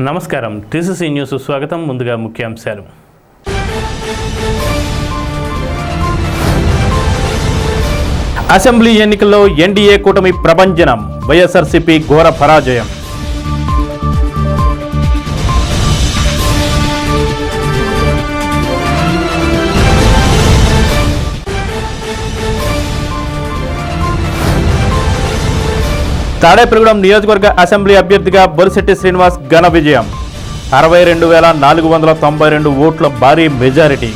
నమస్కారం. TCC news స్వాగతం. ముందుగా ముఖ్యాంశాలు. అసెంబ్లీ ఎన్నికల్లో ఎన్డీఏ కూటమి ప్రభంజనం. వైఎస్ఆర్సీపీ ఘోర పరాజయం. తాడేపల్లిగూడెం నియోజకవర్గ అసెంబ్లీ అభ్యర్థిగా బొలిశెట్టి శ్రీనివాస్ ఘన విజయం. అరవై రెండు వేల నాలుగు వందల తొంభై రెండు ఓట్ల భారీ మెజారిటీ.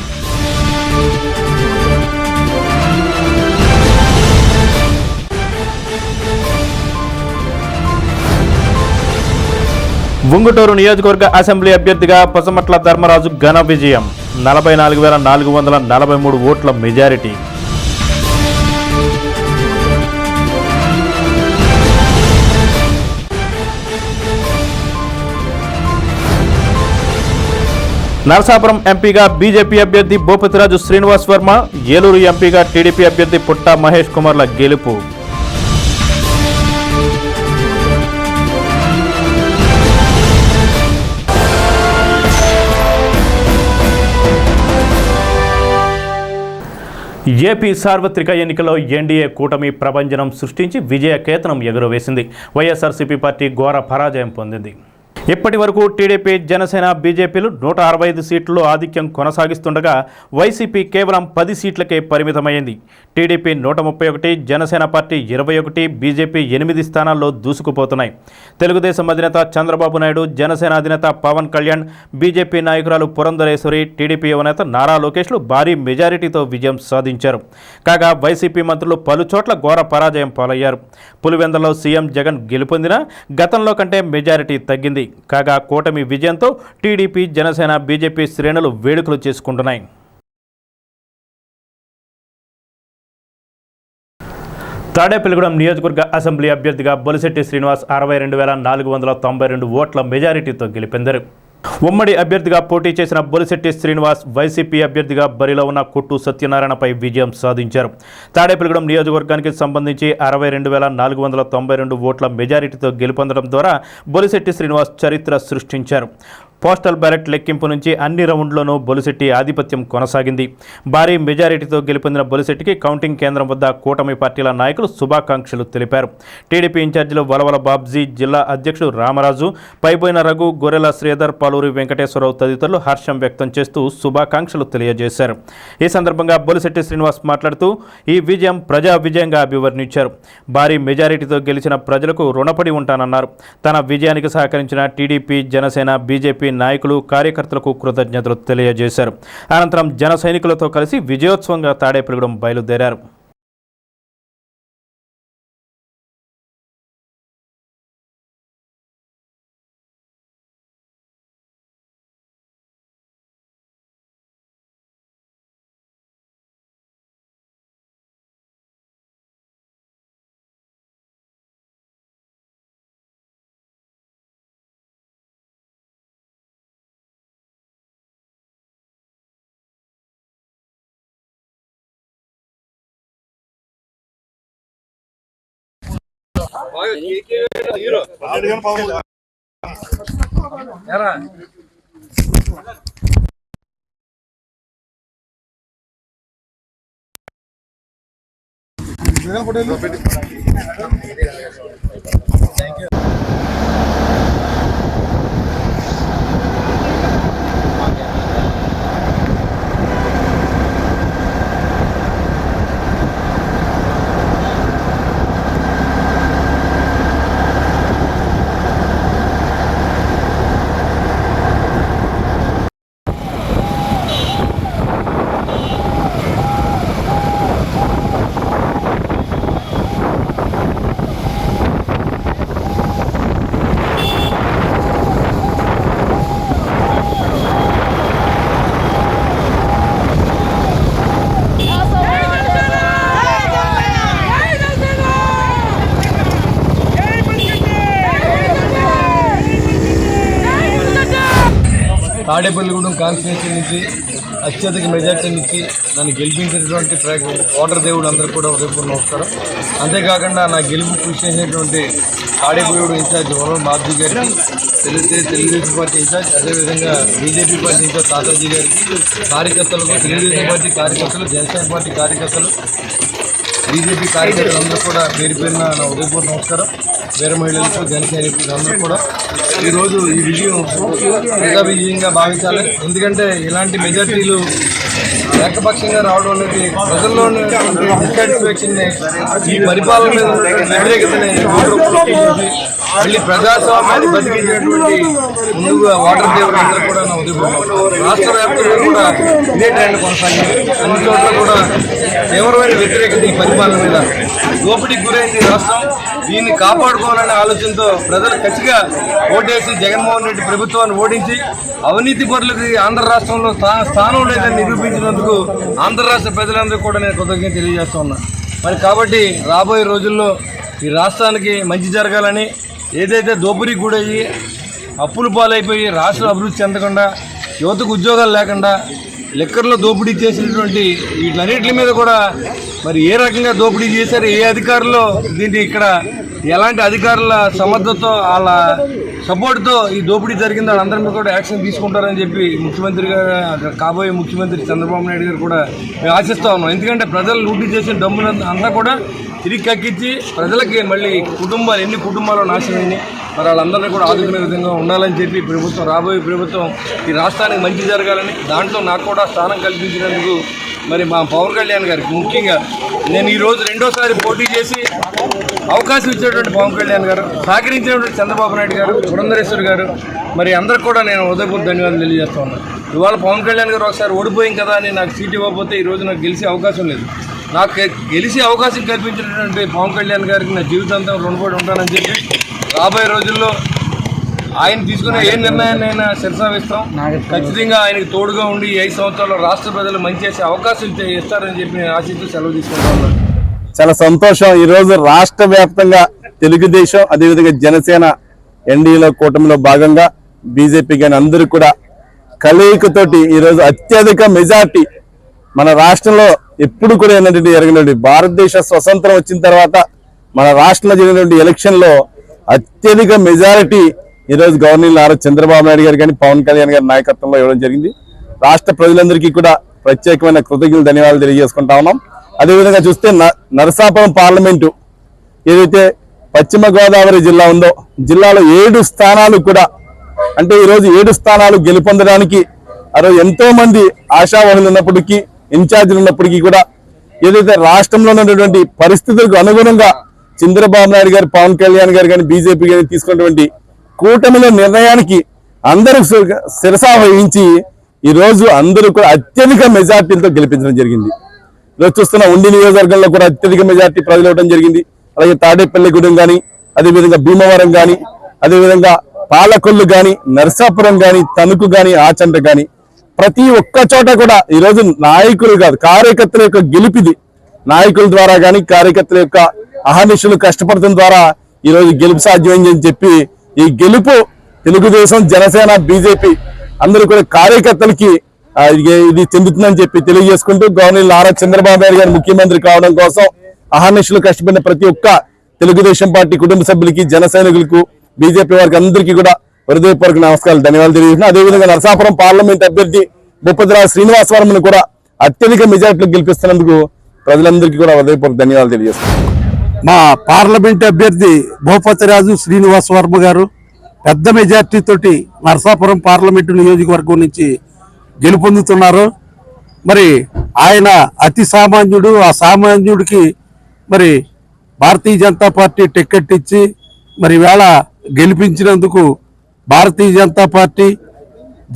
ఉంగుటూరు నియోజకవర్గ అసెంబ్లీ అభ్యర్థిగా పొసమట్ల ధర్మరాజు ఘన విజయం. నలభై నాలుగు వేల నాలుగు వందల నలభై మూడు ఓట్ల మెజారిటీ. నరసాపురం ఎంపీగా బీజేపీ అభ్యర్థి భూపతిరాజు శ్రీనివాస్ వర్మ ఏలూరు ఎంపీగా టీడీపీ అభ్యర్థి పుట్టా మహేష్ కుమార్ల గెలుపు. ఏపీ సార్వత్రిక ఎన్నికల్లో ఎన్డీఏ కూటమి ప్రభంజనం సృష్టించి విజయ కేతనం ఎగురవేసింది. వైఎస్ఆర్సీపీ పార్టీ ఘోర పరాజయం పొందింది. ఇప్పటి వరకు టీడీపీ జనసేన బీజేపీలు నూట అరవై ఐదు సీట్లలో ఆధిక్యం కొనసాగిస్తుండగా వైసీపీ కేవలం పది సీట్లకే పరిమితమైంది. టీడీపీ నూట ముప్పై ఒకటి జనసేన పార్టీ ఇరవై ఒకటి బీజేపీ ఎనిమిది స్థానాల్లో దూసుకుపోతున్నాయి. తెలుగుదేశం అధినేత చంద్రబాబు నాయుడు జనసేన అధినేత పవన్ కళ్యాణ్ బీజేపీ నాయకురాలు పురంధరేశ్వరి టీడీపీ యువనేత నారా లోకేష్లు భారీ మెజారిటీతో విజయం సాధించారు. కాగా వైసీపీ మంత్రులు పలు చోట్ల ఘోర పరాజయం పాలయ్యారు. పులివెందలో సీఎం జగన్ గెలుపొందిన గతంలో కంటే మెజారిటీ తగ్గింది. కాగా కూటమి విజయంతో టీడీపీ జనసేన బీజేపీ శ్రేణులు వేడుకలు చేసుకుంటున్నాయి. తాడేపల్లిగూడెం నియోజకవర్గ అసెంబ్లీ అభ్యర్థిగా బొలిశెట్టి శ్రీనివాస్ అరవై రెండు వేల నాలుగు వందల తొంభై రెండు ఓట్ల మెజారిటీతో గెలిపిందారు. ఉమ్మడి అభ్యర్థిగా పోటీ చేసిన బొలిశెట్టి శ్రీనివాస్ వైసీపీ అభ్యర్థిగా బరిలో ఉన్న కుట్టు సత్యనారాయణపై విజయం సాధించారు. తాడేపల్లిగూడెం నియోజకవర్గానికి సంబంధించి అరవై రెండు వేల నాలుగు వందల తొంభై రెండు ఓట్ల మెజారిటీతో గెలుపొందడం ద్వారా బొలిశెట్టి శ్రీనివాస్ చరిత్ర సృష్టించారు. పోస్టల్ బ్యాలెట్ లెక్కింపు నుంచి అన్ని రౌండ్లోనూ బొలిశెట్టి ఆధిపత్యం కొనసాగింది. భారీ మెజారిటీతో గెలుపొందిన బొలిశెట్టికి కౌంటింగ్ కేంద్రం వద్ద కూటమి పార్టీల నాయకులు శుభాకాంక్షలు తెలిపారు. టీడీపీ ఇన్ఛార్జీలు వలవల బాబ్జీ జిల్లా అధ్యక్షుడు రామరాజు పైబోయిన రఘు గొర్రెల శ్రీధర్ పాలూరి వెంకటేశ్వరరావు తదితరులు హర్షం వ్యక్తం చేస్తూ శుభాకాంక్షలు తెలియజేశారు. ఈ సందర్భంగా బొలిశెట్టి శ్రీనివాస్ మాట్లాడుతూ ఈ విజయం ప్రజా విజయంగా అభివర్ణించారు. భారీ మెజారిటీతో గెలిచిన ప్రజలకు రుణపడి ఉంటానన్నారు. తన విజయానికి సహకరించిన టీడీపీ జనసేన బీజేపీ నాయకులు కార్యకర్తలకు కృతజ్ఞతలు తెలియజేశారు. అనంతరం జన సైనికులతో కలిసి విజయోత్సవంగా తాడేపల్లిగూడెం బయలుదేరారు. Jagan Patel thank you Tadepalligudem constituency నుంచి అత్యధిక మెజార్టీ నుంచి నన్ను గెలిపించినటువంటి ప్రయత్నం ఓటర్ దేవుడు అందరూ కూడా ఉదయపూర్ నమస్కారం. అంతేకాకుండా నా గెలుపు కృషి చేసినటువంటి తాడేపల్లిగూడెం ఇన్ఛార్జ్ వరుణ్ బాబ్జీ గారికి తెలుగుదేశం తెలుగుదేశం పార్టీ ఇన్ఛార్జ్ అదేవిధంగా బీజేపీ పార్టీ ఇన్ఛార్జ్ తాతాజీ గారికి కార్యకర్తలకు తెలుగుదేశం పార్టీ కార్యకర్తలు జనసేన పార్టీ కార్యకర్తలు బీజేపీ కార్యకర్తలందరూ కూడా పేరు పేరున నా ఉదయపూర్ నమస్కారం. వీర మహిళలకు జనసేన అందరూ కూడా ఈరోజు ఈ విజయం ప్రజా విజయంగా భావించాలి. ఎందుకంటే ఇలాంటి మెజార్టీలు ఏకపక్షంగా రావడం అనేది ప్రజల్లో ఉన్నటువంటి ఈ పరిపాలన మీద వ్యతిరేకతని మళ్ళీ ప్రజాస్వామ్యాన్ని బతికించేటువంటి ముందుగా వాటర్ దేవుడు అందరూ కూడా నా ఉదయం రాష్ట్ర వ్యాప్తంగా కూడా ఇదే ట్రెండ్ కొనసాగింది. అన్ని చోట్ల కూడా తీవ్రమైన వ్యతిరేకత ఈ పరిపాలన మీద. దోపిడీకి గురైంది రాష్ట్రం. దీన్ని కాపాడుకోవాలనే ఆలోచనతో ప్రజలు ఖచ్చితంగా ఓటేసి జగన్మోహన్ రెడ్డి ప్రభుత్వాన్ని ఓడించి అవినీతి పరులకి ఆంధ్ర రాష్ట్రంలో స్థా- స్థానం లేదని నిరూపించినందుకు ఆంధ్ర రాష్ట్ర ప్రజలందరూ కూడా నేను కృతజ్ఞత తెలియజేస్తున్నా మరి కాబట్టి రాబోయే రోజుల్లో ఈ రాష్ట్రానికి మంచి జరగాలని ఏదైతే దోపిడీ గురయ్యి అప్పులు పాలైపోయి రాష్ట్రం అభివృద్ధి చెందకుండా యువతకు ఉద్యోగాలు లేకుండా లెక్కర్లో దోపిడీ చేసినటువంటి వీటన్నిటి మీద కూడా మరి ఏ రకంగా దోపిడీ చేశారు ఏ అధికారులు దీన్ని ఇక్కడ ఎలాంటి అధికారుల సమర్థతో వాళ్ళ సపోర్ట్తో ఈ దోపిడీ జరిగింది వాళ్ళందరి మీద కూడా యాక్షన్ తీసుకుంటారని చెప్పి ముఖ్యమంత్రి గారు కాబోయే ముఖ్యమంత్రి చంద్రబాబు నాయుడు గారు కూడా మేము ఆశిస్తా ఉన్నాం. ఎందుకంటే ప్రజలు లూటీ చేసిన డబ్బులు అంతా కూడా తిరిగి కక్కించి ప్రజలకి మళ్ళీ కుటుంబాలు ఎన్ని కుటుంబాలు నాశనమైంది మరి వాళ్ళందరినీ కూడా ఆదుకునే విధంగా ఉండాలని చెప్పి ప్రభుత్వం రాబోయే ప్రభుత్వం ఈ రాష్ట్రానికి మంచి జరగాలని దాంట్లో నాకు కూడా స్థానం కల్పించినందుకు మరి మా పవన్ కళ్యాణ్ గారికి ముఖ్యంగా నేను ఈరోజు రెండోసారి పోటీ చేసి అవకాశం ఇచ్చినటువంటి పవన్ కళ్యాణ్ గారు సహకరించినటువంటి చంద్రబాబు నాయుడు గారు పురంధరేశ్వర్ గారు మరి అందరికి కూడా నేను ఉదయపూర్ ధన్యవాదాలు తెలియజేస్తా ఉన్నాను ఇవాళ పవన్ కళ్యాణ్ గారు ఒకసారి ఓడిపోయింది కదా అని నాకు సీట్ ఇవ్వకపోతే ఈ రోజు నాకు గెలిచే అవకాశం లేదు. నాకు గెలిచే అవకాశం కల్పించినటువంటి పవన్ కళ్యాణ్ గారికి నా జీవితాంతం రుణపడి ఉంటానని చెప్పి రాబోయే రోజుల్లో ఆయన తీసుకునే ఏ నిర్ణయాన్ని అయినా శిరసావిస్తాం ఖచ్చితంగా ఆయనకి తోడుగా ఉండి ఈ ఐదు సంవత్సరాల్లో రాష్ట్ర ప్రజలు మంచి చేసే అవకాశం ఇస్తే- ఇస్తారని చెప్పి నేను ఆశిస్తూ సెలవు తీసుకుంటా ఉన్నాను. చాలా సంతోషం. ఈ రోజు రాష్ట్ర వ్యాప్తంగా తెలుగుదేశం అదేవిధంగా జనసేన ఎన్డీఏలో కూటమిలో భాగంగా బీజేపీ కానీ అందరూ కూడా కలయికతోటి ఈ రోజు అత్యధిక మెజార్టీ మన రాష్ట్రంలో ఎప్పుడు కూడా ఏంటంటే ఎరగనండి భారతదేశ స్వతంత్రం వచ్చిన తర్వాత మన రాష్ట్రంలో జరిగినటువంటి ఎలక్షన్లో అత్యధిక మెజారిటీ ఈ రోజు గవర్నర్ నారా చంద్రబాబు నాయుడు గారు కానీ పవన్ కళ్యాణ్ గారి నాయకత్వంలో ఇవ్వడం జరిగింది. రాష్ట్ర ప్రజలందరికీ కూడా ప్రత్యేకమైన కృతజ్ఞతలు ధన్యవాదాలు తెలియజేసుకుంటా ఉన్నాం. అదేవిధంగా చూస్తే న- నరసాపురం పార్లమెంటు ఏదైతే పశ్చిమ గోదావరి జిల్లా ఉందో జిల్లాలో ఏడు స్థానాలు కూడా అంటే ఈరోజు ఏడు స్థానాలు గెలుపొందడానికి అరో ఎంతోమంది ఎంతో మంది ఆశావాహులు ఉన్నప్పటికీ ఇన్ఛార్జీలు ఉన్నప్పటికీ కూడా ఏదైతే రాష్ట్రంలో ఉన్నటువంటి పరిస్థితులకు అనుగుణంగా చంద్రబాబు నాయుడు గారు పవన్ కళ్యాణ్ గారు కానీ బీజేపీ కానీ తీసుకున్నటువంటి కూటమిలో నిర్ణయానికి అందరూ శిర- శిరసా వహించి ఈరోజు అందరూ కూడా అత్యధిక మెజార్టీలతో గెలిపించడం జరిగింది. ఈరోజు చూస్తున్న ఉండి నియోజకవర్గంలో కూడా అత్యధిక మెజార్టీ ప్రజలు ఇవ్వడం జరిగింది. అలాగే తాడేపల్లిగూడెం కానీ అదేవిధంగా భీమవరం కానీ అదేవిధంగా పాలకొల్లు కానీ నర్సాపురం కానీ తణుకు కానీ ఆచంట కానీ ప్రతి ఒక్క చోట కూడా ఈరోజు నాయకులు కాదు కార్యకర్తల యొక్క గెలిపిది. నాయకుల ద్వారా కానీ కార్యకర్తల యొక్క అహర్నిశలు కష్టపడటం ద్వారా ఈరోజు గెలుపు సాధ్యమైంది అని చెప్పి ఈ గెలుపు తెలుగుదేశం జనసేన బీజేపీ అందరూ కూడా కార్యకర్తలకి ఇది- చెందుతుందని చెప్పి తెలియజేసుకుంటూ గవర్నర్ నారా చంద్రబాబు నాయుడు గారు ముఖ్యమంత్రి కావడం కోసం అహర్నిశలు కష్టపడిన ప్రతి ఒక్క తెలుగుదేశం పార్టీ కుటుంబ సభ్యులకి జన సైనికులకు బీజేపీ వారికి అందరికీ కూడా హృదయపూర్వక నమస్కారాలు ధన్యవాదాలు తెలియజేస్తున్నా. అదేవిధంగా నరసాపురం పార్లమెంట్ అభ్యర్థి ముప్పతిరాజు శ్రీనివాస్ కూడా అత్యధిక మెజార్టీలు గెలిపిస్తున్నందుకు ప్రజలందరికీ కూడా హృదయపూర్వక ధన్యవాదాలు తెలియజేస్తున్నాను మా పార్లమెంట్ అభ్యర్థి భూపతిరాజు శ్రీనివాస్ వర్మ గారు పెద్ద మెజార్టీ తోటి నరసాపురం పార్లమెంటు నియోజకవర్గం నుంచి గెలుపొందుతున్నారు. మరి ఆయన అతి సామాన్యుడు ఆ సామాన్యుడికి మరి భారతీయ జనతా పార్టీ టికెట్ ఇచ్చి మరి వేళ గెలిపించినందుకు భారతీయ జనతా పార్టీ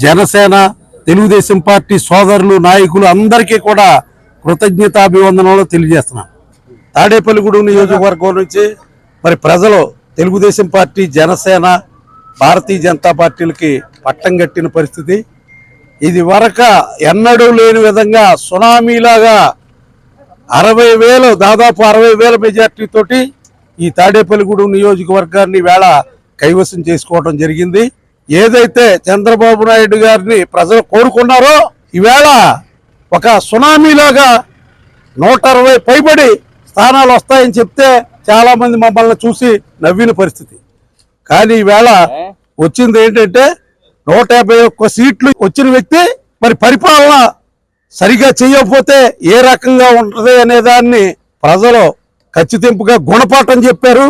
జనసేన తెలుగుదేశం పార్టీ సోదరులు నాయకులు అందరికీ కూడా కృతజ్ఞతాభివందనలు తెలియజేస్తున్నాను. తాడేపల్లిగూడెం నియోజకవర్గం నుంచి మరి ప్రజలు తెలుగుదేశం పార్టీ జనసేన భారతీయ జనతా పార్టీలకి పట్టం కట్టిన పరిస్థితి. ఇది వరక ఎన్నడూ లేని విధంగా సునామీలాగా అరవై వేలు దాదాపు అరవై వేల మెజార్టీతోటి ఈ తాడేపల్లిగూడెం నియోజకవర్గాన్ని వేళ కైవసం చేసుకోవడం జరిగింది. ఏదైతే చంద్రబాబు నాయుడు గారిని ప్రజలు కోరుకున్నారో ఈవేళ ఒక సునామీలాగా నూట అరవై పైబడి స్థానాలు వస్తాయని చెప్తే చాలా మంది మమ్మల్ని చూసి నవ్విన పరిస్థితి. కానీ ఈవేళ వచ్చింది ఏంటంటే నూట యాభై ఒక్క సీట్లు వచ్చిన వ్యక్తి మరి పరిపాలన సరిగా చేయకపోతే ఏ రకంగా ఉంటది అనే దాన్ని ప్రజలు ఖచ్చితింపుగా గుణపాఠం చెప్పారు.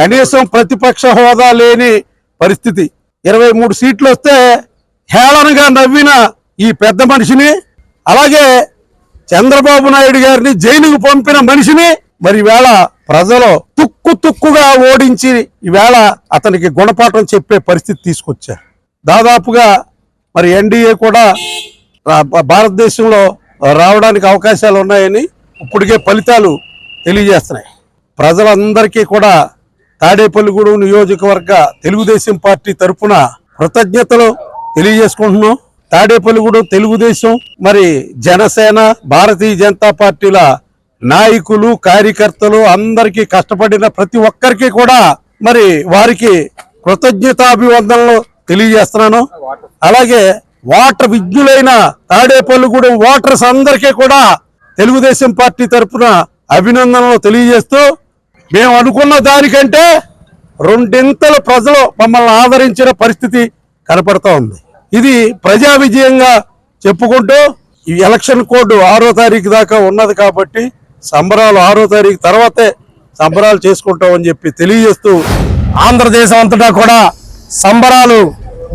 కనీసం ప్రతిపక్ష హోదా లేని పరిస్థితి. ఇరవై మూడు సీట్లు వస్తే హేళనగా నవ్విన ఈ పెద్ద మనిషిని అలాగే చంద్రబాబు నాయుడు గారిని జైలుకు పంపిన మనిషిని మరి ఈవేళ ప్రజలు తుక్కు తుక్కుగా ఓడించి ఈవేళ అతనికి గుణపాఠం చెప్పే పరిస్థితి తీసుకొచ్చారు. దాదాపుగా మరి ఎన్డీఏ కూడా భారతదేశంలో రావడానికి అవకాశాలు ఉన్నాయని ఇప్పటికే ఫలితాలు తెలియజేస్తున్నాయి. ప్రజలందరికీ కూడా తాడేపల్లిగూడెం నియోజకవర్గ తెలుగుదేశం పార్టీ తరపున కృతజ్ఞతలు తెలియజేసుకుంటున్నాం. తాడేపల్లిగూడెం తెలుగుదేశం మరి జనసేన భారతీయ జనతా పార్టీల నాయకులు కార్యకర్తలు అందరికీ కష్టపడిన ప్రతి ఒక్కరికి కూడా మరి వారికి కృతజ్ఞతాభివందనలు తెలియజేస్తున్నాను. అలాగే వాటర్ విజ్ఞులైన తాడేపల్లిగూడెం ఓటర్స్ అందరికీ కూడా తెలుగుదేశం పార్టీ తరపున అభినందనలు తెలియజేస్తూ మేము అనుకున్న దానికంటే రెండింతలు ప్రజలు మమ్మల్ని ఆదరించిన పరిస్థితి కనపడతా ఉంది. ఇది ప్రజా విజయంగా చెప్పుకుంటూ ఈ ఎలక్షన్ కోడ్ ఆరో తారీఖు దాకా ఉన్నది కాబట్టి సంబరాలు ఆరో తారీఖు తర్వాతే సంబరాలు చేసుకుంటామని చెప్పి తెలియజేస్తూ ఆంధ్రదేశం అంతటా కూడా సంబరాలు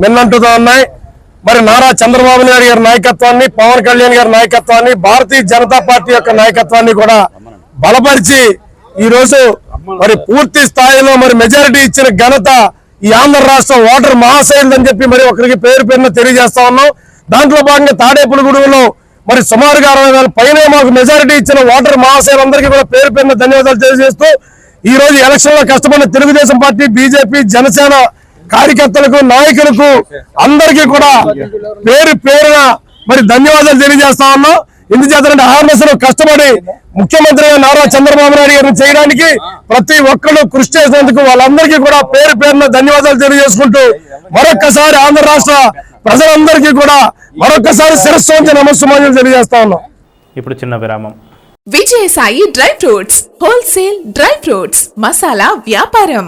మిన్నంటుతో ఉన్నాయి. మరి నారా చంద్రబాబు నాయుడు గారి నాయకత్వాన్ని పవన్ కళ్యాణ్ గారి నాయకత్వాన్ని భారతీయ జనతా పార్టీ యొక్క నాయకత్వాన్ని కూడా బలపరిచి ఈరోజు మరి పూర్తి స్థాయిలో మరి మెజారిటీ ఇచ్చిన ఘనత ఈ ఆంధ్ర రాష్ట్రం ఓటర్ అని చెప్పి మరి ఒకరికి పేరు పేరున తెలియజేస్తా ఉన్నాం. దాంట్లో భాగంగా తాడేపులగూడెంలో మరి సుమారుగా అరవై వేల పైన మాకు మెజారిటీ ఇచ్చిన ఓటర్ మహాశైలందరికీ కూడా పేరు పేరున ధన్యవాదాలు తెలియజేస్తూ ఈ రోజు ఎలక్షన్లో కష్టపడిన తెలుగుదేశం పార్టీ బీజేపీ జనసేన కార్యకర్తలకు నాయకులకు అందరికీ కూడా పేరు పేరున మరి ధన్యవాదాలు తెలియజేస్తా ఉన్నాం. ఎందుచేతంటే ఆర్ఎస్లో కష్టపడి ముఖ్యమంత్రిగా నారా చంద్రబాబు నాయుడు గారిని చేయడానికి ప్రతి ఒక్కరు కృషి చేసినందుకు వాళ్ళందరికీ కూడా పేరు పేరున ధన్యవాదాలు తెలియజేసుకుంటూ మరొక్కసారి ఆంధ్ర రాష్ట్ర ప్రజలందరికీ కూడా మరొక్కసారి శిరస్సు వంచి నమస్సుమాన్యులు తెలియజేస్తా ఉన్నాం. ఇప్పుడు చిన్న విరామం. Vijayasai dry fruits wholesale dry fruits masala వ్యాపారం.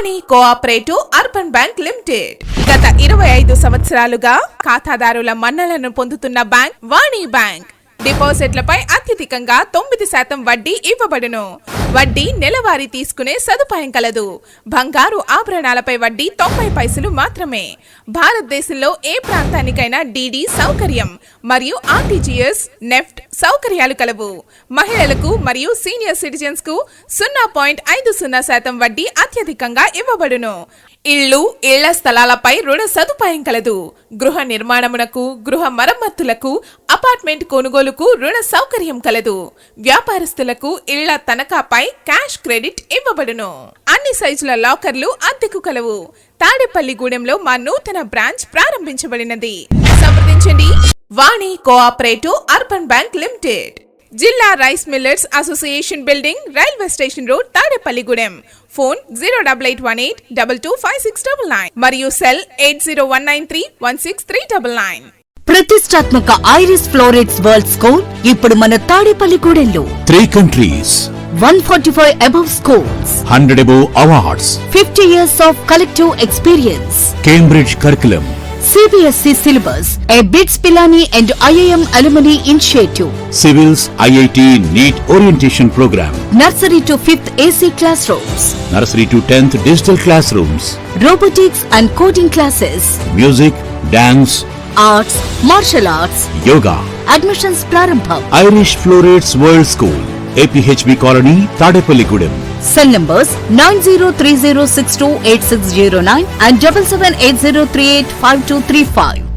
Vani cooperative urban bank limited గత ఇరవై ఐదు సంవత్సరాలుగా ఖాతాదారుల మన్నలను పొందుతున్న బ్యాంక్ వాణి బ్యాంక్ డిపాజిట్లపై అత్యధికంగా తొమ్మిది శాతం వడ్డీ ఇవ్వబడును. వడ్డీ నెలవారీ తీసుకునే సదుపాయం కలదు. బంగారు ఆభరణాలపై వడ్డీ తొంభై పైసలు మాత్రమే. భారతదేశంలో ఏ ప్రాంతానికైనా డీడీ సౌకర్యం మరియు ఆర్టీజీఎస్ నెఫ్ట్ సౌకర్యాలు కలవు. మహిళలకు మరియు సీనియర్ సిటిజన్స్కు సున్నా పాయింట్ ఐదు సున్నా శాతం వడ్డీ అత్యధికంగా ఇవ్వబడును. ఇళ్ళు ఇళ్ళ స్థలాలపై రుణ సదుపాయం కలదు. గృహ నిర్మాణమునకు గృహ మరమ్మతులకు అపార్ట్మెంట్ కొనుగోలుకు రుణ సౌకర్యం కలదు. వ్యాపారస్తులకు ఇళ్ళ తనఖాపై క్యాష్ క్రెడిట్ ఇవ్వబడును. అన్ని సైజుల లాకర్లు అద్దెకు కలవు. తాడేపల్లిగూడెంలో మా నూతన బ్రాంచ్ ప్రారంభించబడినది. సంప్రదించండి. Vani cooperative urban bank limited. జిల్లా rice millers association building railway station road Tadepalligudem phone zero double eight one eight double two five six double nine మరియు cell eight zero one nine three one six three double nine. ప్రతిష్టాత్మక Iris florets world score ఇప్పుడు మన తాడేపల్లిగూడెంలో Three countries, one forty five above scores 100 above awards, fifty years of collective experience CBSC syllabus, a BITS Pilani and IIM Alumni Initiative, Civils IIT NEET Orientation Program, Nursery to 5th AC Classrooms, Nursery to 10th Digital Classrooms, Robotics and Coding Classes, Music, Dance, Arts, Martial Arts, Yoga, Admissions Prarambha, Irish Florets World School. Digital Classrooms. Robotics and coding classes. Music, dance, Arts, martial arts. yoga. Admissions prarambham. Irish Florets World School. APHB Colony, Tadepalligudem. Cell numbers 9030628609 and 7780385235.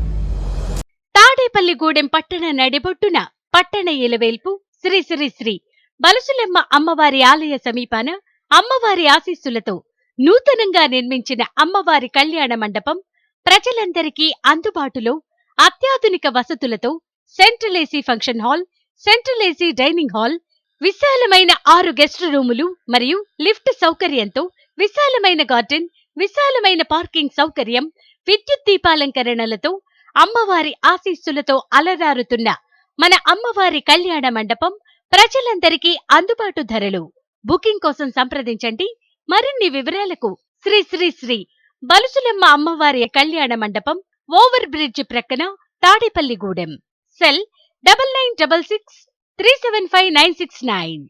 Tadepalligudem పట్టణ నడిబొట్టున పట్టణ ఇలవేల్పు శ్రీ శ్రీ శ్రీ బలసులెమ్మ అమ్మవారి ఆలయ సమీపాన అమ్మవారి ఆశీస్సులతో నూతనంగా నిర్మించిన అమ్మవారి కళ్యాణ మండపం ప్రజలందరికీ అందుబాటులో అత్యాధునిక వసతులతో central AC function hall central AC dining hall విశాలమైన ఆరు గెస్ట్ రూములు మరియు లిఫ్ట్ సౌకర్యంతో విశాలమైన గార్డెన్ విశాలమైన పార్కింగ్ సౌకర్యం విద్యుత్ దీపాలంకరణలతో అమ్మవారి ఆశీస్సులతో అలరారుతున్న మన అమ్మవారి కళ్యాణ మండపం ప్రజలందరికీ అందుబాటు ధరలు. బుకింగ్ కోసం సంప్రదించండి. మరిన్ని వివరాలకు శ్రీ శ్రీ శ్రీ బలుసులమ్మ అమ్మవారి కళ్యాణ మండపం ఓవర్ బ్రిడ్జ్ ప్రక్కన Tadepalligudem. Cell double nine double six 375-969.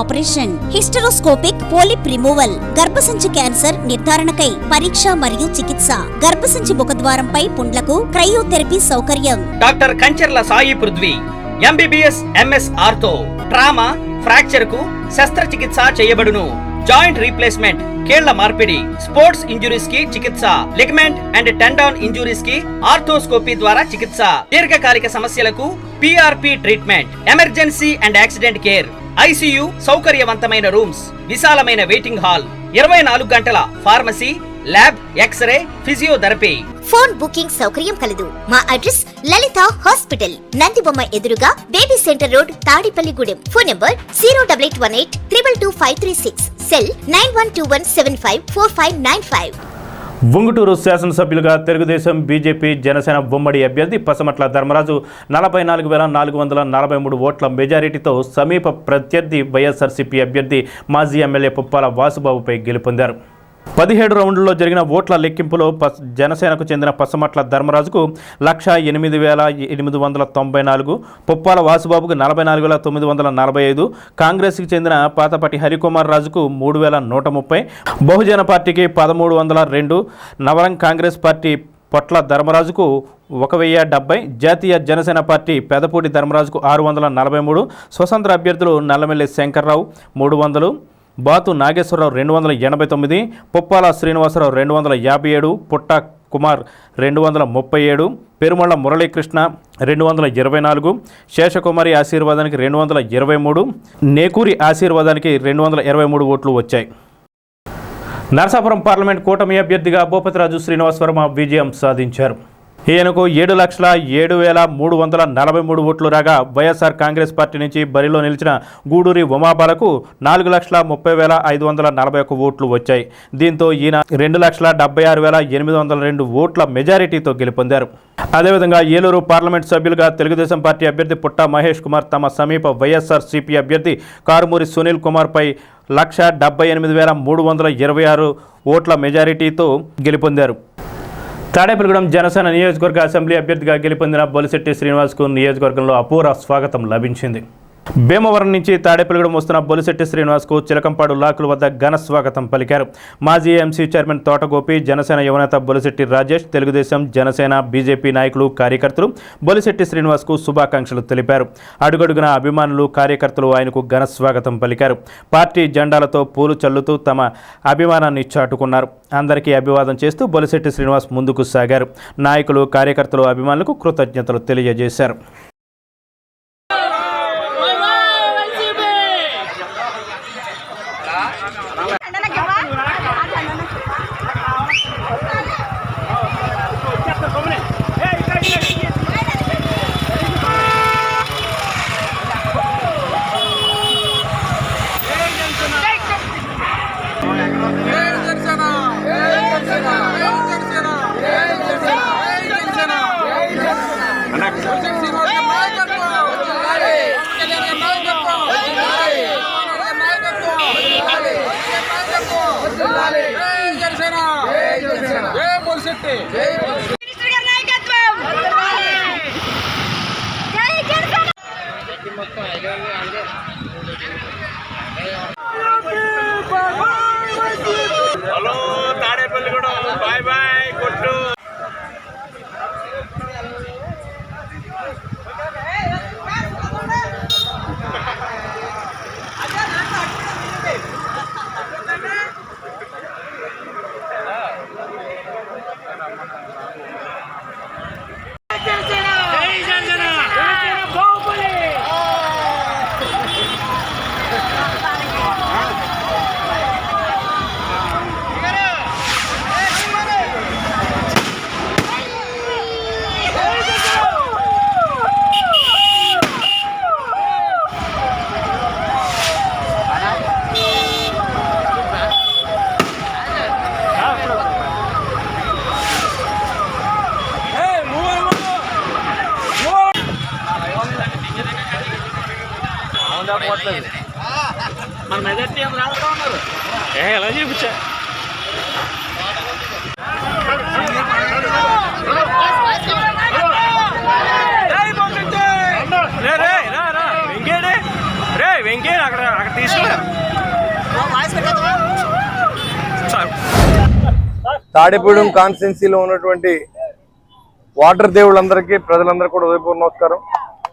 Operation. Hysteroscopic polyp removal. గర్భసంచి క్యాన్సర్ నిర్ధారణకై పరీక్ష మరియు చికిత్స. గర్భసంచి ముఖద్వారంపై పుండ్లకు క్రయోథెరపీ సౌకర్యం. Doctor Kancharla Sai Prithvi MBBS MS ortho trauma ఫ్రాక్చర్కు శస్త్రచికిత్స చేయబడును. జాయింట్ రీప్లేస్మెంట్ కేళ్ళ మార్పిడి స్పోర్ట్స్ ఇంజురీస్కి చికిత్స లిగమెంట్ అండ్ టెండాన్ ఇంజురీస్కి ఆర్థోస్కోపీ ద్వారా చికిత్స. దీర్ఘకాలిక సమస్యలకు PRP treatment emergency and accident care ICU సౌకర్యవంతమైన రూమ్స్ విశాలమైన వెయిటింగ్ హాల్ ఇరవై నాలుగు గంటల pharmacy lab x-ray physiotherapy. Phone booking సౌకర్యం కలదు. మా అడ్రస్ లలిత హాస్పిటల్ నందిబొమ్మ ఎదురుగా baby centre road Tadepalligudem phone number zero double eight one eight triple two five three six cell nine one two one seven five four five nine five. Unguturu శాసనసభ్యులుగా Telugu Desam BJP Janasena ఉమ్మడి అభ్యర్థి పసమట్ల ధర్మరాజు నలభై నాలుగు వేల నాలుగు వందల నలభై మూడు ఓట్ల మెజారిటీతో సమీప ప్రత్యర్థి వైఎస్ఆర్సీపీ అభ్యర్థి మాజీ ఎమ్మెల్యే పుప్పాల వాసుబాబుపై గెలుపొందారు. పదిహేడు రౌండ్లలో జరిగిన ఓట్ల లెక్కింపులో పస్ జనసేనకు చెందిన పసమట్ల ధర్మరాజుకు లక్ష ఎనిమిది వేల ఎనిమిది వందల తొంభై నాలుగు పుప్పాల వాసుబాబుకు నలభై నాలుగు వేల తొమ్మిది వందల నలభై ఐదు కాంగ్రెస్కి చెందిన పాతపటి హరికుమార్ రాజుకు మూడు వేల నూట ముప్పై బహుజన పార్టీకి పదమూడు వందల రెండు నవరం కాంగ్రెస్ పార్టీ పొట్ల ధర్మరాజుకు ఒక వెయ్యి డెబ్బై జాతీయ జనసేన పార్టీ పెదపూడి ధర్మరాజుకు ఆరు వందల నలభై మూడు స్వతంత్ర అభ్యర్థులు నల్లమెల్లి శంకర్రావు మూడు వందలు బాతు నాగేశ్వరరావు రెండు వందల ఎనభై తొమ్మిది పుప్పాల శ్రీనివాసరావు రెండు వందల యాభై ఏడు పుట్ట కుమార్ రెండు వందల ముప్పై ఏడు పెరుమళ్ళ మురళీకృష్ణ రెండు వందల ఇరవై నాలుగు శేషకుమారి ఆశీర్వాదానికి రెండు వందల ఇరవై మూడు నేకూరి ఆశీర్వాదానికి రెండు వందల ఇరవై మూడు ఓట్లు వచ్చాయి. నరసాపురం పార్లమెంట్ కూటమి అభ్యర్థిగా భూపతిరాజు శ్రీనివాస్ వర్మ విజయం సాధించారు. ఈయనకు ఏడు లక్షల ఏడు వేల మూడు వందల నలభై మూడు ఓట్లు రాగా వైఎస్ఆర్ కాంగ్రెస్ పార్టీ నుంచి బరిలో నిలిచిన గూడూరి ఉమాబాలకు నాలుగు లక్షల ముప్పై వేల ఐదు వందల నలభై ఒక్క ఓట్లు వచ్చాయి. దీంతో ఈయన రెండు లక్షల డెబ్బై ఆరు వేల ఎనిమిది వందల రెండు ఓట్ల మెజారిటీతో గెలుపొందారు. అదేవిధంగా ఏలూరు పార్లమెంట్ సభ్యులుగా తెలుగుదేశం పార్టీ అభ్యర్థి పుట్టా మహేష్ కుమార్ తమ సమీప వైఎస్ఆర్ సిపి అభ్యర్థి కారుమూరి సునీల్ కుమార్పై లక్ష డెబ్బై ఎనిమిది వేల మూడు వందల ఇరవై ఆరు ఓట్ల మెజారిటీతో గెలుపొందారు. తాడేపల్లిగూడెం జనసేన నియోజకవర్గ అసెంబ్లీ అభ్యర్థిగా గెలుపొందిన బొలిశెట్టి శ్రీనివాస్కు నియోజకవర్గంలో అపూర్వ స్వాగతం లభించింది. భీమవరం నుంచి తాడేపల్లిగూడెం వస్తున్న బొలిశెట్టి శ్రీనివాస్కు చిలకంపాడు లాకుల వద్ద ఘన స్వాగతం పలికారు. మాజీ ఎంసీ చైర్మన్ తోటగోపి జనసేన యువనేత బొలిశెట్టి రాజేష్ తెలుగుదేశం జనసేన బీజేపీ నాయకులు కార్యకర్తలు బొలిశెట్టి శ్రీనివాస్కు శుభాకాంక్షలు తెలిపారు. అడుగడుగున అభిమానులు కార్యకర్తలు ఆయనకు ఘన స్వాగతం పలికారు. పార్టీ జెండాలతో పూలు చల్లుతూ తమ అభిమానాన్ని చాటుకున్నారు. అందరికీ అభివాదం చేస్తూ బొలిశెట్టి శ్రీనివాస్ ముందుకు సాగారు. నాయకులు కార్యకర్తలు అభిమానులకు కృతజ్ఞతలు తెలియజేశారు. Bye, bye. తాడేపూడెం కాన్స్టిట్యున్సీలో ఉన్నటువంటి వాటర్ దేవుళ్ళందరికీ ప్రజలందరూ కూడా ఉదయపూర్ణ నమస్కారం.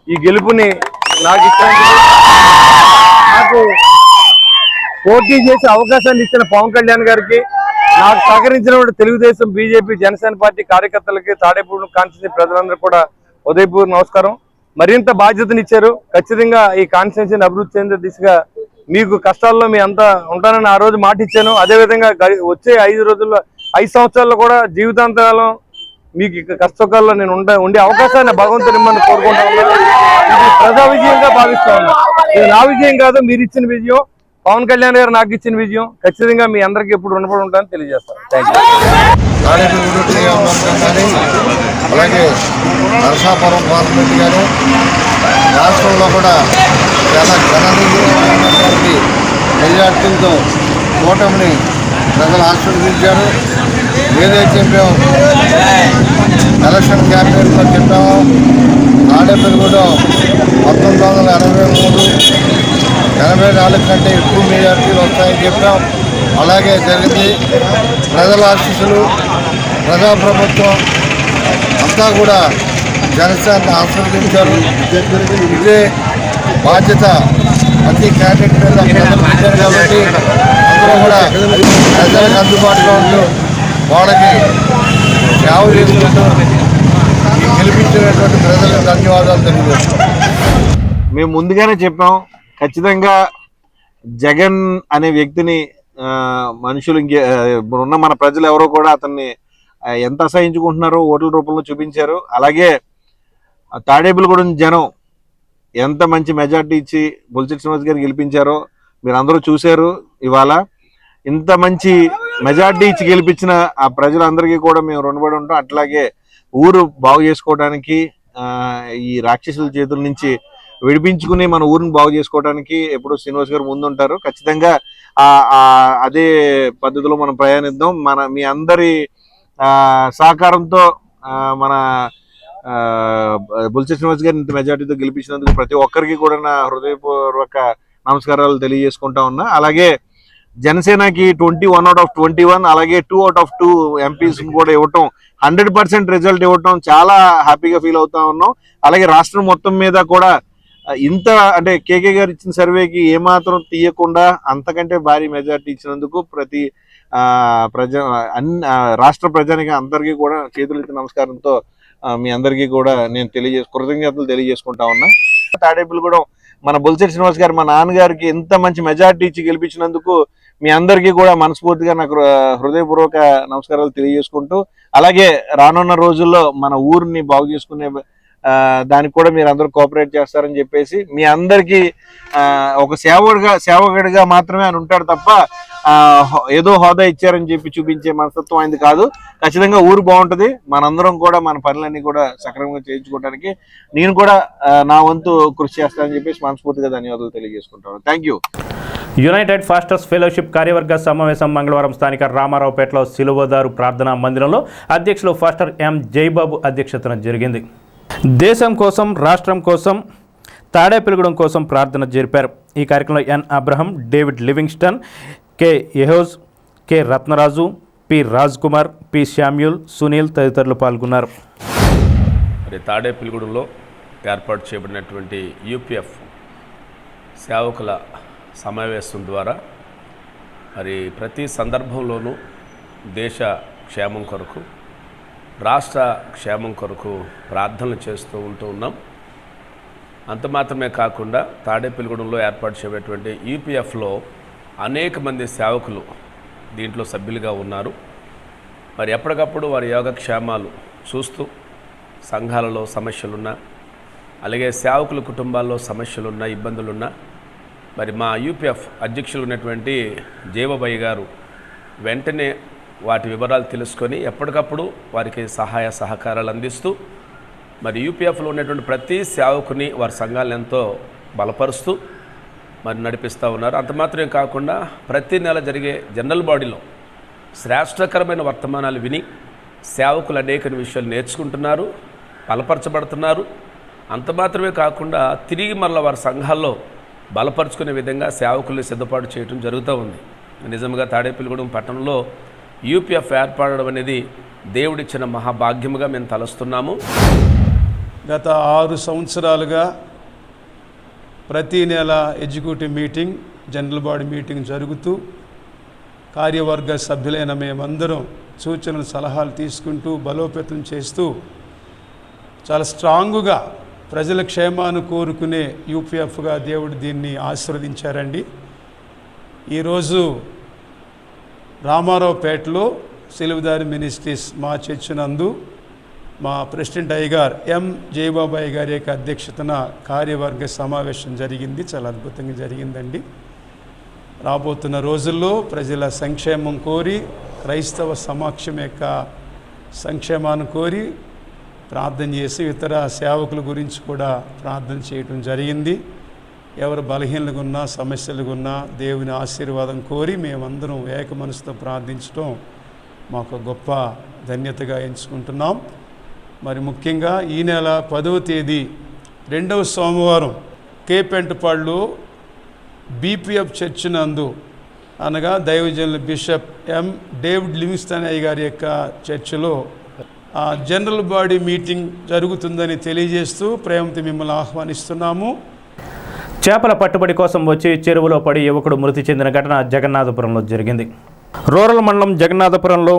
ఈ గెలుపుని నాకు నాకు పోటీ చేసే అవకాశాన్ని ఇచ్చిన పవన్ కళ్యాణ్ గారికి నాకు సహకరించిన తెలుగుదేశం బీజేపీ జనసేన పార్టీ కార్యకర్తలకి తాడేపూడెం కాన్స్టిట్యున్సీ ప్రజలందరూ కూడా ఉదయపూర్ నమస్కారం. మరింత బాధ్యతనిచ్చారు. ఖచ్చితంగా ఈ కాన్స్టిట్యూన్సీని అభివృద్ధి చెందే దిశగా మీకు కష్టాల్లో మీ అంతా ఉంటానని ఆ రోజు మాట ఇచ్చాను అదేవిధంగా వచ్చే ఐదు రోజుల్లో ఐదు సంవత్సరాల్లో కూడా జీవితాంతకాలం మీకు కష్టకాల్లో నేను ఉండే ఉండే అవకాశాన్ని భగవంతుని మిమ్మల్ని కోరుకుంటా ఇది ప్రజా విజయంగా భావిస్తా ఇది నా విజయం కాదు మీరు ఇచ్చిన విజయం. పవన్ కళ్యాణ్ గారు నాకు ఇచ్చిన విజయం. ఖచ్చితంగా మీ అందరికీ ఎప్పుడు రుణపడి ఉంటానని తెలియజేస్తాను. థ్యాంక్ యూ అలాగే నరసాపురం పార్లమెంట్ గారు రాష్ట్రంలో కూడా చాలా గణనీయమైనటువంటి మెజార్టీలతో కూటమిని ప్రజలు ఆశీర్వదించారు. ఏదైతే మేము ఎలక్షన్ క్యాంపెయిన్లో చెప్పామో కూడా పంతొమ్మిది వందల ఎనభై మూడు ఎనభై నాలుగు కంటే ఎక్కువ మెజార్టీలు వస్తాయని చెప్పాం. అలాగే జరిగింది. ప్రజల ఆశీస్సులు ప్రజాప్రభుత్వం అంతా కూడా జనసేన ఆశీర్వదించారు. ఇదే బాధ్యత ప్రతి క్యాండిడేట్ మీద ప్రజలు పెట్టారు కాబట్టి అందరూ కూడా ప్రజలకు అందుబాటులో ఉంటూ వాళ్ళకి సేవ చేసుకుంటూ గెలిపించినటువంటి ప్రజలకు ధన్యవాదాలు తెలియజేస్తున్నాం. మేము ముందుగానే చెప్పాం ఖచ్చితంగా జగన్ అనే వ్యక్తిని మనుషులు ఇంకే ఇప్పుడున్న మన ప్రజలు ఎవరో కూడా అతన్ని ఎంత అసహించుకుంటున్నారో ఓట్ల రూపంలో చూపించారు. అలాగే ఆ తాడేపులగూడెం జనం ఎంత మంచి మెజార్టీ ఇచ్చి బుల్చెట్ శ్రీనివాస్ గారు గెలిపించారో మీరు అందరూ చూశారు ఇవాళ. ఇంత మంచి మెజార్టీ ఇచ్చి గెలిపించిన ఆ ప్రజలందరికీ కూడా మేము రుణపడి ఉంటాం. అట్లాగే ఊరు బాగు చేసుకోవడానికి ఈ రాక్షసుల చేతుల నుంచి విడిపించుకుని మన ఊరిని బాగు చేసుకోవడానికి ఎప్పుడు శ్రీనివాస్ గారు ముందుంటారు. ఖచ్చితంగా అదే పద్ధతిలో మనం ప్రయాణిద్దాం. మన మీ అందరి సహకారంతో మన ఆ, శ్రీనివాస్ గారిని ఇంత మెజార్టీతో గెలిపించినందుకు ప్రతి ఒక్కరికి కూడా నా హృదయపూర్వక నమస్కారాలు తెలియజేసుకుంటా ఉన్నా. అలాగే జనసేనకి twenty one out of twenty one అలాగే two out of two MPs కూడా ఇవ్వటం హండ్రెడ్ పర్సెంట్ రిజల్ట్ ఇవ్వటం చాలా హ్యాపీగా ఫీల్ అవుతా ఉన్నాం. అలాగే రాష్ట్రం మొత్తం మీద కూడా ఇంత అంటే కేకే గారు ఇచ్చిన సర్వేకి ఏమాత్రం తీయకుండా అంతకంటే భారీ మెజార్టీ ఇచ్చినందుకు ప్రతి ప్రజ అన్ని ఆ, రాష్ట్ర ప్రజానికి అందరికీ కూడా చేతులెత్తి నమస్కారంతో మీ అందరికీ కూడా నేను తెలియజేసు కృతజ్ఞతలు తెలియజేసుకుంటా ఉన్నా. తాడేపులు కూడా మన బొలిశెట్టి శ్రీనివాస్ గారు మా నాన్నగారికి ఎంత మంచి మెజార్టీ ఇచ్చి గెలిపించినందుకు మీ అందరికీ కూడా మనస్ఫూర్తిగా నాకు హృదయపూర్వక నమస్కారాలు తెలియజేసుకుంటూ అలాగే రానున్న రోజుల్లో మన ఊరిని బాగు చేసుకునే దానికి కూడా మీరు అందరూ కోఆపరేట్ చేస్తారని చెప్పేసి మీ అందరికీ ఒక సేవకుడిగా సేవకుడిగా మాత్రమే ఆయన ఉంటాడు తప్ప హో- ఏదో హోదా ఇచ్చారని చెప్పి చూపించే మనస్తత్వం ఆయనది కాదు. ఖచ్చితంగా ఊరు బాగుంటుంది. మనందరం కూడా మన పనులన్నీ కూడా సక్రమంగా చేయించుకోవడానికి నేను కూడా నా వంతు కృషి చేస్తానని చెప్పేసి మనస్ఫూర్తిగా ధన్యవాదాలు తెలియజేసుకుంటాను thank you United pastors fellowship కార్యవర్గ సమావేశం మంగళవారం స్థానిక రామారావుపేటలో సిలువదారు ప్రార్థనా మందిరంలో అధ్యక్షులు ఫాస్టర్ ఎం జైబాబు అధ్యక్షతన జరిగింది. దేశం కోసం రాష్ట్రం కోసం తాడేపల్లిగూడెం కోసం ప్రార్థన జరిపారు. ఈ కార్యక్రమంలో N Abraham David Livingstone K Yehoj K Ratnaraju P Raj Kumar P Samuel Sunil తదితరులు పాల్గొన్నారు. మరి తాడేపల్లిగూడెంలో ఏర్పాటు చేయబడినటువంటి యూపీఎఫ్ సేవకుల సమావేశం ద్వారా మరి ప్రతి సందర్భంలోనూ దేశ క్షేమం కొరకు రాష్ట్ర క్షేమం కొరకు ప్రార్థనలు చేస్తూ ఉంటూ ఉన్నాం. అంత మాత్రమే కాకుండా తాడేపల్లిగూడెంలో ఏర్పాటు చేయబడినటువంటి యూపీఎఫ్లో అనేక మంది సేవకులు దీంట్లో సభ్యులుగా ఉన్నారు. మరి ఎప్పటికప్పుడు వారి యోగక్షేమాలు చూస్తూ సంఘాలలో సమస్యలున్నా అలాగే సేవకుల కుటుంబాల్లో సమస్యలున్నా ఇబ్బందులున్నా మరి మా యూపీఎఫ్ అధ్యక్షులు ఉన్నటువంటి జీవబయ్య గారు వెంటనే వాటి వివరాలు తెలుసుకొని ఎప్పటికప్పుడు వారికి సహాయ సహకారాలు అందిస్తూ మరి యూపీఎఫ్లో ఉన్నటువంటి ప్రతి సేవకుని వారి సంఘాలను ఎంతో బలపరుస్తూ మరి నడిపిస్తూ ఉన్నారు. అంత మాత్రమే కాకుండా ప్రతి నెల జరిగే జనరల్ బాడీలో శ్రేష్టకరమైన వర్తమానాలు విని సేవకులు అనేక విషయాలు నేర్చుకుంటున్నారు బలపరచబడుతున్నారు. అంత మాత్రమే కాకుండా తిరిగి మళ్ళీ వారి సంఘాల్లో బలపరుచుకునే విధంగా సేవకుల్ని సిద్ధపాటు చేయడం జరుగుతూ ఉంది. నిజంగా తాడేపల్లిగూడెం పట్టణంలో యూపీఎఫ్ ఏర్పడడం అనేది దేవుడిచ్చిన మహాభాగ్యముగా మేము తలస్తున్నాము. గత ఆరు సంవత్సరాలుగా ప్రతి నెల executive meeting general body meeting జరుగుతూ కార్యవర్గ సభ్యులైన మేమందరం సూచనలు సలహాలు తీసుకుంటూ బలోపేతం చేస్తూ చాలా స్ట్రాంగ్గా ప్రజల క్షేమాన్ని కోరుకునే యూపీఎఫ్గా దేవుడు దీన్ని ఆశీర్వదించారండి. ఈరోజు రామారావుపేటలో సిలువదారి మినిస్ట్రీస్ మా చర్చ్ నందు మా ప్రెసిడెంట్ అయ్యగారు ఎం జయబాబు గారి యొక్క అధ్యక్షతన కార్యవర్గ సమావేశం జరిగింది. చాలా అద్భుతంగా జరిగిందండి. రాబోతున్న రోజుల్లో ప్రజల సంక్షేమం కోరి క్రైస్తవ సమాక్షం యొక్క సంక్షేమాన్ని కోరి ప్రార్థన చేసి ఇతర సేవకుల గురించి కూడా ప్రార్థన చేయటం జరిగింది. ఎవరు బలహీనలుగా ఉన్నా సమస్యలుగా ఉన్నా దేవుని ఆశీర్వాదం కోరి మేమందరం ఏక మనసుతో ప్రార్థించడం మాకు గొప్ప ధన్యతగా ఎంచుకుంటున్నాం. మరి ముఖ్యంగా ఈ నెల పదవ తేదీ రెండవ సోమవారం కేపెంటపాళ్ళు బీపీఎఫ్ చర్చ్ నందు అనగా దైవజనుల బిషప్ ఎం. డేవిడ్ లివింగ్స్టన్ అయ్య గారి యొక్క చర్చిలో ఆ జనరల్ బాడీ మీటింగ్ జరుగుతుందని తెలియజేస్తూ ప్రేమతో మిమ్మల్ని ఆహ్వానిస్తున్నాము. చేపల పట్టుబడి కోసం వచ్చి చెరువులో పడి యువకుడు మృతి చెందిన ఘటన జగన్నాథపురంలో జరిగింది. రూరల్ మండలం జగన్నాథపురంలో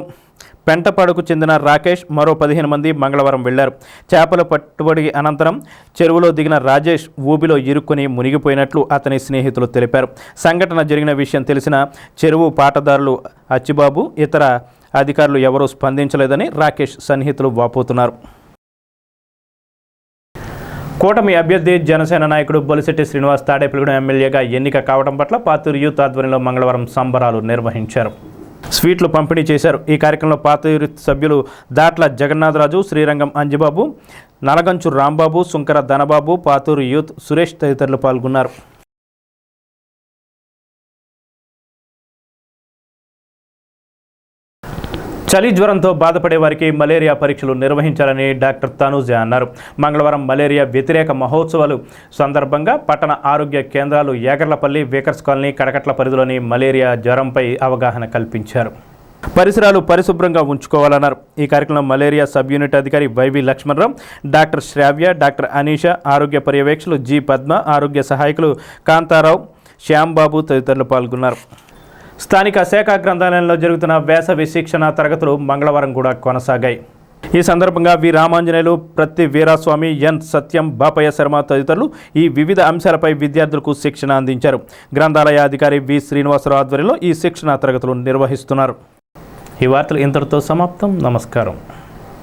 పెంటపాడుకు చెందిన రాకేష్ మరో పదిహేను మంది మంగళవారం వెళ్ళారు. చేపల పట్టుబడి అనంతరం చెరువులో దిగిన రాజేష్ ఊబిలో ఇరుక్కుని మునిగిపోయినట్లు అతని స్నేహితులు తెలిపారు. సంఘటన జరిగిన విషయం తెలిసిన చెరువు పాటదారులు అచ్చిబాబు ఇతర అధికారులు ఎవరూ స్పందించలేదని రాకేష్ సన్నిహితులు వాపోతున్నారు. కూటమి అభ్యర్థి జనసేన నాయకుడు బొలిశెట్టి శ్రీనివాస్ తాడేపల్లిగూడెం ఎమ్మెల్యేగా ఎన్నిక కావడం పట్ల పాతూరు యూత్ ఆధ్వర్యంలో మంగళవారం సంబరాలు నిర్వహించారు. స్వీట్లు పంపిణీ చేశారు. ఈ కార్యక్రమంలో పాతూరు సభ్యులు దాట్ల జగన్నాథరాజు శ్రీరంగం అంజిబాబు నలగంచు రాంబాబు సుంకర ధనబాబు పాతూరు యూత్ సురేష్ తదితరులు పాల్గొన్నారు. చలి జ్వరంతో బాధపడే వారికి మలేరియా పరీక్షలు నిర్వహించాలని డాక్టర్ తనూజ అన్నారు. మంగళవారం మలేరియా వ్యతిరేక మహోత్సవాలు సందర్భంగా పట్టణ ఆరోగ్య కేంద్రాలు ఏగర్లపల్లి వేకర్స్ కాలనీ కడకట్ల పరిధిలోని మలేరియా జ్వరంపై అవగాహన కల్పించారు. పరిసరాలు పరిశుభ్రంగా ఉంచుకోవాలన్నారు. ఈ కార్యక్రమంలో మలేరియా సబ్ యూనిట్ అధికారి YV Lakshmanarao doctor Sravya doctor Anisha ఆరోగ్య పర్యవేక్షకులు జి పద్మ ఆరోగ్య సహాయకులు కాంతారావు శ్యాంబాబు తదితరులు పాల్గొన్నారు. స్థానిక శాఖ గ్రంథాలయంలో జరుగుతున్న వేసవి శిక్షణ తరగతులు మంగళవారం కూడా కొనసాగాయి. ఈ సందర్భంగా వి. రామాంజనేయులు ప్రతి వీరాస్వామి ఎన్. సత్యం బాపయ్య శర్మ తదితరులు ఈ వివిధ అంశాలపై విద్యార్థులకు శిక్షణ అందించారు. గ్రంథాలయ అధికారి వి. శ్రీనివాసరావు ఆధ్వర్యంలో ఈ శిక్షణ తరగతులు నిర్వహిస్తున్నారు. ఈ వార్తలు ఇంతటితో సమాప్తం. నమస్కారం.